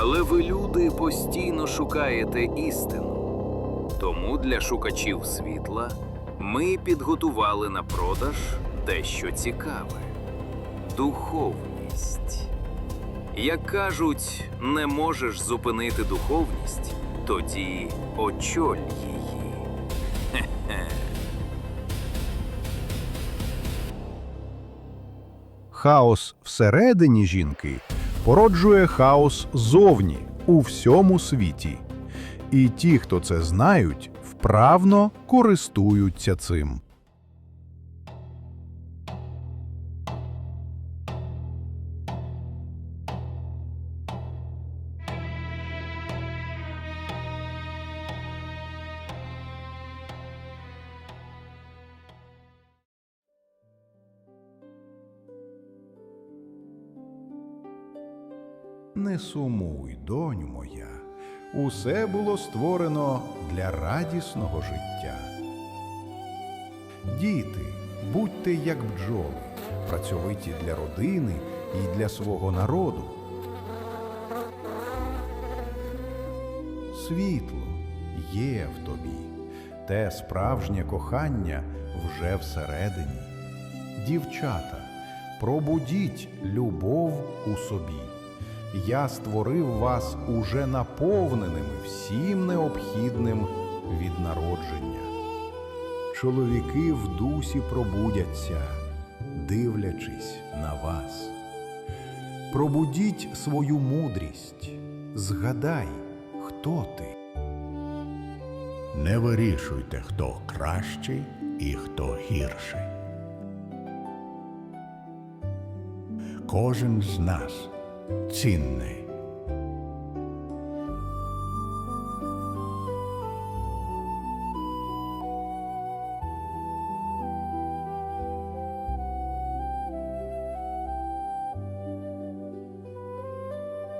Але ви, люди, постійно шукаєте істину. Тому для шукачів світла ми підготували на продаж дещо цікаве духовність. Як кажуть, не можеш зупинити духовність, тоді очоль її. Хаос всередині жінки породжує хаос зовні у всьому світі. І ті, хто це знають, вправно користуються цим. Не сумуй, доню моя, усе було створено для радісного життя. Діти, будьте як бджоли, працьовиті для родини і для свого народу. Світло є в тобі, те справжнє кохання вже всередині. Дівчата, пробудіть любов у собі. Я створив вас уже наповненими всім необхідним від народження. Чоловіки в дусі пробудяться, дивлячись на вас. Пробудіть свою мудрість, згадай, хто ти. Не вирішуйте, хто кращий і хто гірший. Кожен з нас цінний.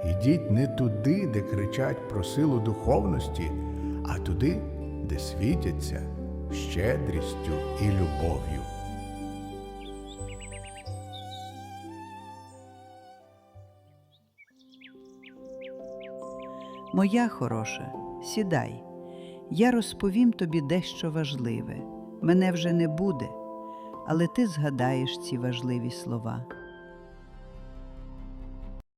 Ідіть не туди, де кричать про силу духовності, а туди, де світяться щедрістю і любов'ю. Моя хороша, сідай. Я розповім тобі дещо важливе. Мене вже не буде, але ти згадаєш ці важливі слова.